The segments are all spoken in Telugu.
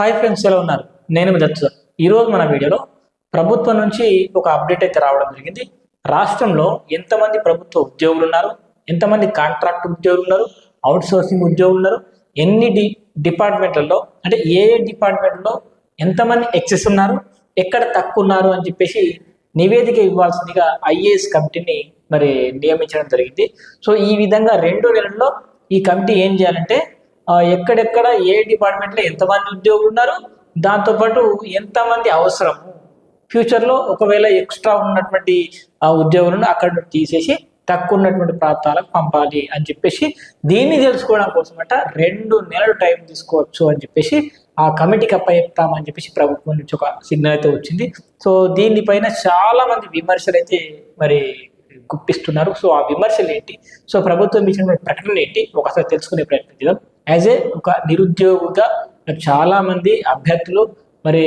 హాయ్ ఫ్రెండ్స్ ఎలా ఉన్నారు? నేను మీ దత్తు ఈరోజు మన వీడియోలో ప్రభుత్వం నుంచి ఒక అప్డేట్ అయితే రావడం జరిగింది. రాష్ట్రంలో ఎంతమంది ప్రభుత్వ ఉద్యోగులు ఉన్నారు? ఎంతమంది కాంట్రాక్ట్ ఉద్యోగులు ఉన్నారు? అవుట్ సోర్సింగ్ ఉద్యోగులు ఉన్నారు? ఎన్ని డి డిపార్ట్మెంట్లలో అంటే ఏ ఏ డిపార్ట్మెంట్లో ఎంతమంది ఎక్సెస్ ఉన్నారు? ఎక్కడ తక్కువ ఉన్నారు అని చెప్పేసి నివేదిక ఇవ్వాల్సిందిగా ఐఏఎస్ కమిటీని మరి నియమించడం జరిగింది. సో ఈ విధంగా రెండు నెలల్లో ఈ కమిటీ ఏం చేయాలంటే ఎక్కడెక్కడ ఏ డిపార్ట్మెంట్లో ఎంతమంది ఉద్యోగులు ఉన్నారు దాంతోపాటు ఎంతమంది అవసరము. ఫ్యూచర్లో ఒకవేళ ఎక్స్ట్రా ఉన్నటువంటి ఆ ఉద్యోగులను అక్కడ నుండి తీసేసి తక్కువ ఉన్నటువంటి ప్రాంతాలకు పంపాలి అని చెప్పేసి దీన్ని తెలుసుకోవడం కోసమట రెండు నెలలు టైం తీసుకోవచ్చు అని చెప్పేసి ఆ కమిటీకి అప్పచెప్తామని చెప్పేసి ప్రభుత్వం నుంచి ఒక సిగ్నల్ అయితే వచ్చింది. సో దీనిపైన చాలా మంది విమర్శలు అయితే మరి గుప్పిస్తున్నారు. సో ఆ విమర్శలు ఏంటి? సో ప్రభుత్వం ఇచ్చిన ప్రకటన ఏంటి? ఒకసారి తెలుసుకునే ప్రయత్నం చేద్దాం. యాజ్ ఏ ఒక నిరుద్యోగిగా చాలా మంది అభ్యర్థులు మరి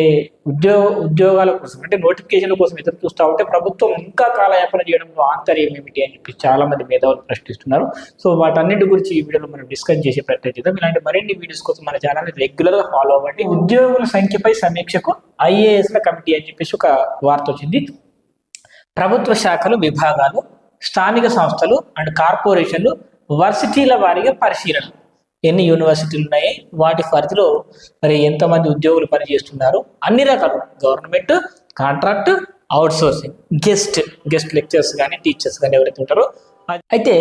ఉద్యోగ ఉద్యోగాల కోసం అంటే నోటిఫికేషన్ల కోసం ఎదురు చూస్తూ ఉంటే ప్రభుత్వం ఇంకా కాలయాపన చేయడంలో ఆంతర్యం ఏమిటి అని చెప్పి చాలా మంది మేధావులు ప్రశ్నిస్తున్నారు. సో వాటన్నిటి గురించి ఈ వీడియోలో మనం డిస్కస్ చేసే ప్రయత్నం చేద్దాం. ఇలాంటి మరిన్ని వీడియోస్ కోసం మన ఛానల్ రెగ్యులర్గా ఫాలో అవ్వండి. ఉద్యోగుల సంఖ్యపై సమీక్షకు ఐఏఎస్ కమిటీ అని చెప్పేసి ఒక వార్త వచ్చింది. ప్రభుత్వ శాఖలు విభాగాలు స్థానిక సంస్థలు అండ్ కార్పొరేషన్లు వర్సిటీల వారీగా పరిశీలన ఎన్ని యూనివర్సిటీలు ఉన్నాయి వాటి పరిధిలో మరి ఎంతమంది ఉద్యోగులు పనిచేస్తున్నారు అన్ని రకాలు. Government contract outsourcing guest guest lecturers కానీ టీచర్స్ కానీ ఎవరైతే ఉంటారో అయితే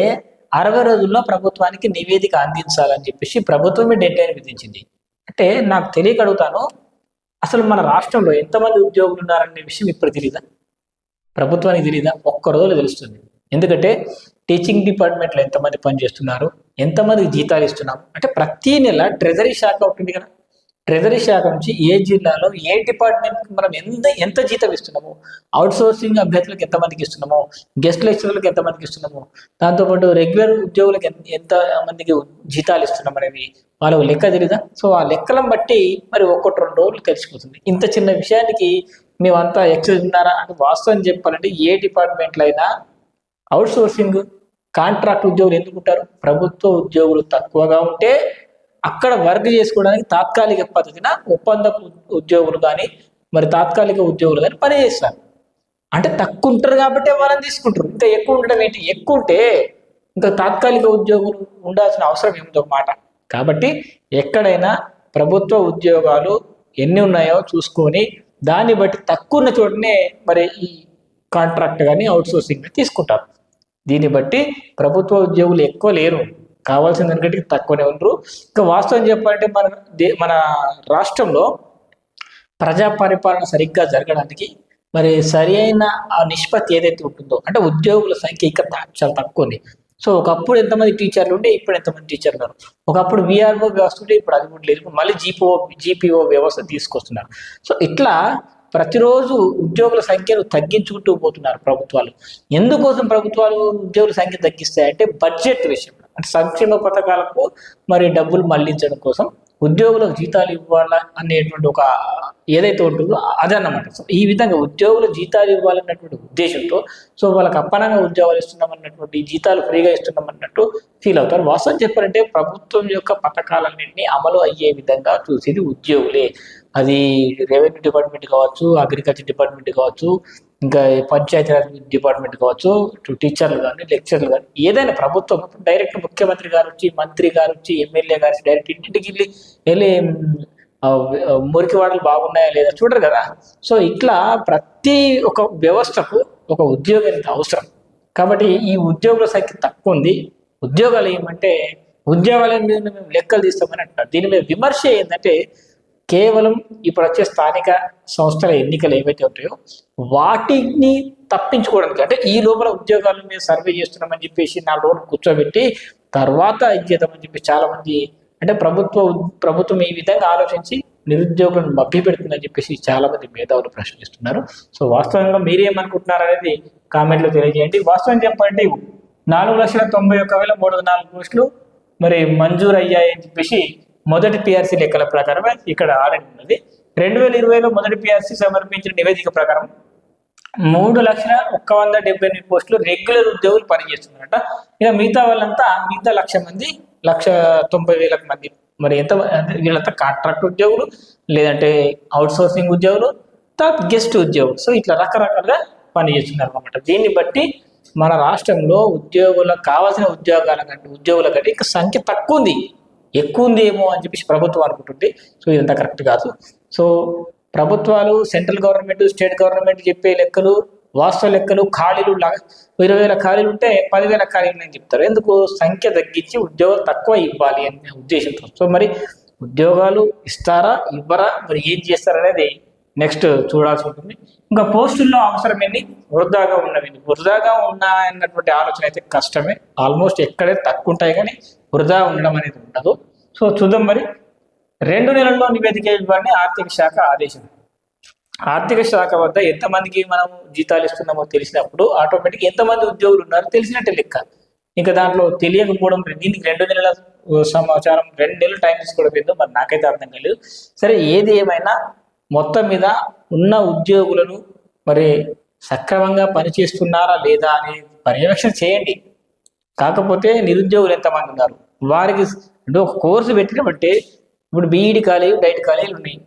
అరవై రోజుల్లో ప్రభుత్వానికి నివేదిక అందించాలని చెప్పేసి ప్రభుత్వమే డెడ్ లైన్ విధించింది. అంటే నాకు తెలియక అడుగుతాను అసలు మన రాష్ట్రంలో ఎంతమంది ఉద్యోగులు ఉన్నారనే విషయం ఇప్పుడు తెలియదా ప్రభుత్వానికి తెలియదా ఒక్క రోజులో తెలుస్తుంది. ఎందుకంటే టీచింగ్ డిపార్ట్మెంట్లో ఎంతమంది పనిచేస్తున్నారు? ఎంతమందికి జీతాలు ఇస్తున్నాం? అంటే ప్రతి నెల ట్రెజరీ శాఖ ఉంటుంది కదా. ట్రెజరీ శాఖ నుంచి ఏ జిల్లాలో ఏ డిపార్ట్మెంట్కి మనం ఎంత ఎంత జీతం ఇస్తున్నాము అవుట్ సోర్సింగ్ అభ్యర్థులకు ఎంతమందికి ఇస్తున్నాము గెస్ట్ లెక్చరర్లకు ఎంతమందికి ఇస్తున్నాము దాంతోపాటు రెగ్యులర్ ఉద్యోగులకు ఎంత ఎంత మందికి జీతాలు ఇస్తున్నాం అనేది వాళ్ళకు లెక్క తెలీదా? సో ఆ లెక్కలను బట్టి మరి ఒక్కటి రెండు రోజులు తెలిసిపోతుంది. ఇంత చిన్న విషయానికి మేమంతా ఎక్సైజ్ ఉన్నారా అని వాస్తవం చెప్పాలంటే ఏ డిపార్ట్మెంట్లో అయినా అవుట్ సోర్సింగ్ కాంట్రాక్ట్ ఉద్యోగులు ఎందుకు ఉంటారు? ప్రభుత్వ ఉద్యోగులు తక్కువగా ఉంటే అక్కడ వర్క్ చేసుకోవడానికి తాత్కాలిక పద్ధతిన ఒప్పంద ఉద్యోగులు కానీ మరి తాత్కాలిక ఉద్యోగులు కానీ పనిచేస్తారు అంటే తక్కువ ఉంటారు కాబట్టి వాళ్ళని తీసుకుంటారు. ఇంకా ఎక్కువ ఉండడం ఏంటి? ఎక్కువ ఉంటే ఇంకా తాత్కాలిక ఉద్యోగులు ఉండాల్సిన అవసరం ఏముంది మాట. కాబట్టి ఎక్కడైనా ప్రభుత్వ ఉద్యోగాలు ఎన్ని ఉన్నాయో చూసుకొని దాన్ని బట్టి తక్కువ ఉన్న చోటనే మరి ఈ కాంట్రాక్ట్ కానీ అవుట్ సోర్సింగ్ తీసుకుంటారు. దీన్ని బట్టి ప్రభుత్వ ఉద్యోగులు ఎక్కువ లేరు. కావాల్సిన దానికంటే తక్కువనే ఉండరు. ఇంకా వాస్తవం చెప్పాలంటే మన దే మన రాష్ట్రంలో ప్రజా పరిపాలన సరిగ్గా జరగడానికి మరి సరి అయిన ఆ నిష్పత్తి ఏదైతే ఉంటుందో అంటే ఉద్యోగుల సంఖ్య ఇంకా చాలా తక్కువ ఉంది. సో ఒకప్పుడు ఎంతమంది టీచర్లు ఉంటే ఇప్పుడు ఎంతమంది టీచర్లు ఉన్నారు ఒకప్పుడు విఆర్ఓ వ్యవస్థ ఉంటే ఇప్పుడు అది కూడా లేదు. ఇప్పుడు మళ్ళీ జీపీఓ జీపీఓ వ్యవస్థ తీసుకొస్తున్నారు. సో ఇట్లా ప్రతిరోజు ఉద్యోగుల సంఖ్యను తగ్గించుకుంటూ పోతున్నారు ప్రభుత్వాలు. ఎందుకోసం ప్రభుత్వాలు ఉద్యోగుల సంఖ్య తగ్గిస్తాయంటే బడ్జెట్ విషయం అంటే సంక్షేమ పథకాలకు మరి డబ్బులు మళ్ళించడం కోసం ఉద్యోగులకు జీతాలు ఇవ్వాలా అనేటువంటి ఒక ఏదైతే ఉంటుందో అదన్నమాట. సో ఈ విధంగా ఉద్యోగులు జీతాలు ఇవ్వాలన్నటువంటి ఉద్దేశంతో సో వాళ్ళకి అప్పనంగా ఉద్యోగాలు ఇస్తున్నామన్నటువంటి జీతాలు ఫ్రీగా ఇస్తున్నామన్నట్టు ఫీల్ అవుతారు. వాస్తవం చెప్పాలంటే ప్రభుత్వం యొక్క పథకాలన్నింటినీ అమలు అయ్యే విధంగా చూసేది ఉద్యోగులే. అది రెవెన్యూ డిపార్ట్మెంట్ కావచ్చు అగ్రికల్చర్ డిపార్ట్మెంట్ కావచ్చు ఇంకా పంచాయతీరాజ్ డిపార్ట్మెంట్ కావచ్చు టీచర్లు కానీ లెక్చర్లు కానీ ఏదైనా ప్రభుత్వం డైరెక్ట్ ముఖ్యమంత్రి గారు వచ్చి మంత్రి గారు వచ్చి ఎమ్మెల్యే గారు వచ్చి డైరెక్ట్ ఇంటింటికి వెళ్ళి వెళ్ళి మురికి వాడలు బాగున్నాయా లేదా చూడరు కదా? సో ఇట్లా ప్రతి ఒక వ్యవస్థకు ఒక ఉద్యోగం అవసరం. కాబట్టి ఈ ఉద్యోగుల సంఖ్య తక్కువ ఉంది. ఉద్యోగాలు ఏమంటే ఉద్యోగాల మీద మేము లెక్కలు తీస్తామని అంటారు దీని మీద విమర్శ ఏంటంటే కేవలం ఇప్పుడు వచ్చే స్థానిక సంస్థల ఎన్నికలు ఏవైతే ఉంటాయో వాటిని తప్పించుకోవడానికి అంటే ఈ లోపల ఉద్యోగాల మీద సర్వే చేస్తున్నామని చెప్పేసి నా లోన్ కూర్చోబెట్టి తర్వాత ఇచ్చేద్దామని చెప్పి చాలా మంది అంటే ప్రభుత్వ ప్రభుత్వం ఈ విధంగా ఆలోచించి నిరుద్యోగులను మభ్య పెడుతుందని చెప్పేసి చాలా మంది మేధావులు ప్రశ్నిస్తున్నారు. సో వాస్తవంగా మీరేమనుకుంటున్నారు అనేది కామెంట్లో తెలియజేయండి. వాస్తవం చెప్పండి నాలుగు లక్షల తొంభై ఒక్క వేల మూడు వందల నాలుగు పోస్టులు మరి మంజూరు అయ్యాయని చెప్పేసి మొదటి పిఆర్సీ లెక్కల ప్రకారం ఇక్కడ ఆల్రెడీ ఉన్నది. రెండు వేల ఇరవైలో మొదటి పిఆర్సీ సమర్పించిన నివేదిక ప్రకారం మూడు లక్షల ఒక్క వంద డెబ్బై ఎనిమిది పోస్టులు రెగ్యులర్ ఉద్యోగులు పనిచేస్తున్నారట. ఇక మిగతా వాళ్ళంతా మిగతా లక్ష మంది లక్ష తొంభై వేల మంది. మరి ఎంత వీళ్ళంతా కాంట్రాక్ట్ ఉద్యోగులు లేదంటే అవుట్ సోర్సింగ్ ఉద్యోగులు తర్వాత గెస్ట్ ఉద్యోగులు. సో ఇట్లా రకరకాలుగా పనిచేస్తున్నారు అనమాట దీన్ని బట్టి మన రాష్ట్రంలో ఉద్యోగులకు కావాల్సిన ఉద్యోగాల కంటే ఉద్యోగుల కంటే ఇంకా సంఖ్య తక్కువ ఉంది. ఎక్కువ ఉంది ఏమో అని చెప్పేసి ప్రభుత్వం అనుకుంటుంది సో ఇదంతా కరెక్ట్ కాదు. సో ప్రభుత్వాలు సెంట్రల్ గవర్నమెంట్ స్టేట్ గవర్నమెంట్ చెప్పే లెక్కలు వాస్తవ లెక్కలు ఖాళీలు ఇరవై వేల ఖాళీలు ఉంటే పదివేల ఖాళీలు అని చెప్తారు. ఎందుకు సంఖ్య తగ్గించి ఉద్యోగాలు తక్కువ ఇవ్వాలి అనే ఉద్దేశంతో. సో మరి ఉద్యోగాలు ఇస్తారా ఇవ్వరా మరి ఏం చేస్తారనేది నెక్స్ట్ చూడాల్సి ఉంటుంది. ఇంకా పోస్టుల్లో అవసరం వృధాగా ఉన్నవి. వృధాగా ఉన్నాయన్నటువంటి ఆలోచన అయితే కష్టమే. ఆల్మోస్ట్ ఎక్కడే తక్కువ ఉంటాయి కానీ వృధా ఉండడం అనేది ఉండదు. సో చూద్దాం మరి. రెండు నెలల్లో నివేదిక ఇవ్వాలని ఆర్థిక శాఖ ఆదేశం. ఆర్థిక శాఖ వద్ద ఎంతమందికి మనం జీతాలు ఇస్తున్నామో తెలిసినప్పుడు ఆటోమేటిక్ ఎంతమంది ఉద్యోగులు ఉన్నారో తెలిసినట్టే లెక్క. ఇంకా దాంట్లో తెలియకపోవడం దీనికి రెండు నెలల సమాచారం రెండు నెలలు టైం తీసుకోవడం ఏందో మరి నాకైతే అర్థం కాలేదు. సరే ఏది ఏమైనా మొత్తం మీద ఉన్న ఉద్యోగులను మరి సక్రమంగా పనిచేస్తున్నారా లేదా అనే పర్యవేక్షణ చేయండి. కాకపోతే నిరుద్యోగులు ఎంతమంది ఉన్నారు? వారికి అంటే ఒక కోర్సు పెట్టినబట్టే ఇప్పుడు బీఈడి కాలేజీ డైట్ కాలేజీలు ఉన్నాయి.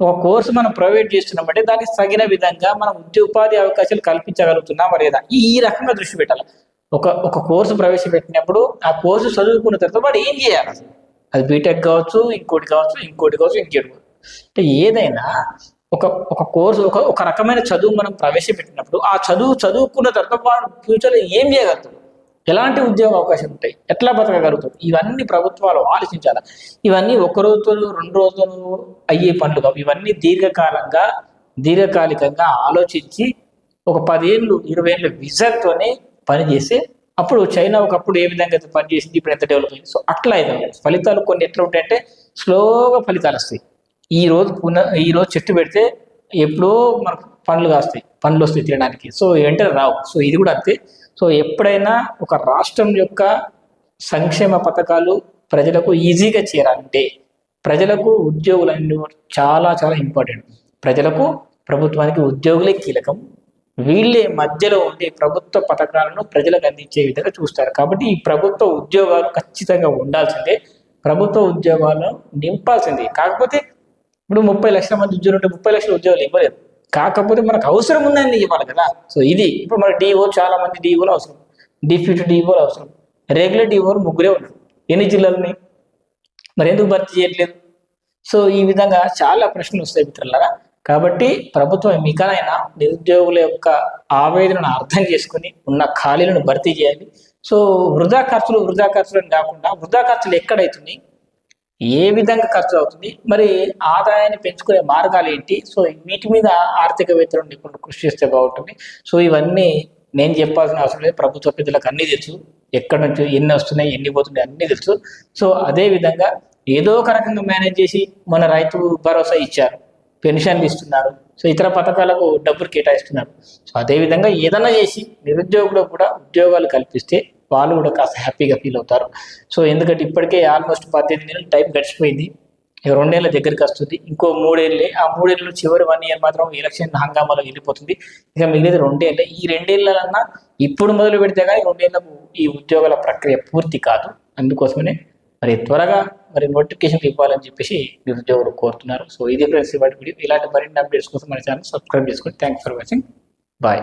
ఒక కోర్సు మనం ప్రొవైడ్ చేస్తున్నామంటే దానికి తగిన విధంగా మనం ఉద్యోగ ఉపాధి అవకాశాలు కల్పించగలుగుతున్నామా లేదా? ఈ రకంగా దృష్టి పెట్టాలి. ఒక ఒక కోర్సు ప్రవేశపెట్టినప్పుడు ఆ కోర్సు చదువుకున్న తర్వాత వాడు ఏం చేయాలి అసలు? అది బీటెక్ కావచ్చు ఇంకోటి కావచ్చు ఇంకోటి కావచ్చు ఇంకోటి అంటే ఏదైనా ఒక ఒక కోర్సు ఒక ఒక రకమైన చదువు మనం ప్రవేశపెట్టినప్పుడు ఆ చదువు చదువుకున్న తర్వాత వాడు ఫ్యూచర్లో ఏం చేయగలుగుతాం ఎలాంటి ఉద్యోగ అవకాశం ఉంటాయి? ఎట్లా బతకగలుగుతారు ఇవన్నీ ప్రభుత్వాలు ఆలోచించాలి? ఇవన్నీ ఒక రోజులు రెండు రోజులు అయ్యే పనులు కావు. ఇవన్నీ దీర్ఘకాలంగా దీర్ఘకాలికంగా ఆలోచించి ఒక పదేళ్ళు ఇరవై ఏళ్ళ విజన్తోనే పనిచేస్తే అప్పుడు చైనా ఒకప్పుడు ఏ విధంగా అయితే పనిచేసింది ఇప్పుడు ఎంత డెవలప్ అయింది? సో అట్లా అయితే ఫలితాలు కొన్ని ఎట్లా ఉంటాయంటే స్లోగా ఫలితాలు వస్తాయి. ఈ రోజు పున ఈ రోజు చెట్టు పెడితే ఎప్పుడో మనకు పండ్లు కాస్తాయి. పండ్లు వస్తాయి తినడానికి. సో ఏంటంటే రావు. సో ఇది కూడా అంతే. సో ఎప్పుడైనా ఒక రాష్ట్రం యొక్క సంక్షేమ పథకాలు ప్రజలకు ఈజీగా చేరాలంటే ప్రజలకు ఉద్యోగులు అనేవి చాలా చాలా ఇంపార్టెంట్. ప్రజలకు ప్రభుత్వానికి ఉద్యోగులే కీలకం. వీళ్ళే మధ్యలో ఉండే ప్రభుత్వ పథకాలను ప్రజలకు అందించే విధంగా చూస్తారు. కాబట్టి ఈ ప్రభుత్వ ఉద్యోగాలు ఖచ్చితంగా ఉండాల్సిందే. ప్రభుత్వ ఉద్యోగాలను నింపాల్సిందే. కాకపోతే ఇప్పుడు ముప్పై లక్షల మంది ఉద్యోగులు ఉంటే ముప్పై లక్షల ఉద్యోగాలు ఇవ్వలేదు కాకపోతే మనకు అవసరం ఉందని ఇవ్వాలి కదా. సో ఇది ఇప్పుడు మన డిఓ చాలా మంది డిఓలు అవసరం. డిప్యూటీ డిఓలు అవసరం. రెగ్యులర్ డిఓలు ముగ్గురే ఉన్నారు. ఎన్ని జిల్లాలని మరి ఎందుకు భర్తీ చేయట్లేదు? సో ఈ విధంగా చాలా ప్రశ్నలు వస్తాయి మిత్రులారా. కాబట్టి ప్రభుత్వం మికనైనా నిరుద్యోగుల యొక్క ఆవేదనను అర్థం చేసుకుని ఉన్న ఖాళీలను భర్తీ చేయాలి. సో వృధా ఖర్చులు వృధా ఖర్చులు కాకుండా వృధా ఖర్చులు ఎక్కడైతున్నాయి? ఏ విధంగా ఖర్చు అవుతుంది మరి ఆదాయాన్ని పెంచుకునే మార్గాలు ఏంటి? సో వీటి మీద ఆర్థికవేత్తలు నిపుణులు కృషి చేస్తే బాగుంటుంది. సో ఇవన్నీ నేను చెప్పాల్సిన అవసరం లేదు. ప్రభుత్వ పెద్దలకు అన్ని తెలుసు. ఎక్కడి నుంచి ఎన్ని వస్తున్నాయి ఎన్ని పోతున్నాయి అన్ని తెలుసు. సో అదే విధంగా ఏదో ఒక రకంగా మేనేజ్ చేసి మన రైతు భరోసా ఇచ్చారు. పెన్షన్లు ఇస్తున్నారు. సో ఇతర పథకాలకు డబ్బులు కేటాయిస్తున్నారు. సో అదేవిధంగా ఏదైనా చేసి నిరుద్యోగులకు కూడా ఉద్యోగాలు కల్పిస్తే వాళ్ళు కూడా కాస్త హ్యాపీగా ఫీల్ అవుతారు. సో ఎందుకంటే ఇప్పటికే ఆల్మోస్ట్ పద్దెనిమిది నెలలు టైం గడిచిపోయింది. ఇక రెండేళ్ళ దగ్గరికి వస్తుంది. ఇంకో మూడేళ్ళే ఆ మూడేళ్ళు చివరి వన్ ఇయర్ మాత్రం ఎలక్షన్ హంగామాలో వెళ్ళిపోతుంది. ఇక మిగిలిన రెండేళ్ళే. ఈ రెండేళ్ళన్నా ఇప్పుడు మొదలు పెడితే కానీ రెండేళ్ళకు ఈ ఉద్యోగాల ప్రక్రియ పూర్తి కాదు. అందుకోసమనే మరి త్వరగా మరి నోటిఫికేషన్ ఇవ్వాలని చెప్పేసి నిరుద్యోగులు కోరుతున్నారు. సో ఇది ఫ్రెండ్స్ ఇవాటి వీడియో. ఇలాంటి మరిన్ని అప్డేట్స్ కోసం మన ఛానల్ సబ్స్క్రైబ్ చేసుకోండి థ్యాంక్స్ ఫర్ వాచింగ్. బాయ్.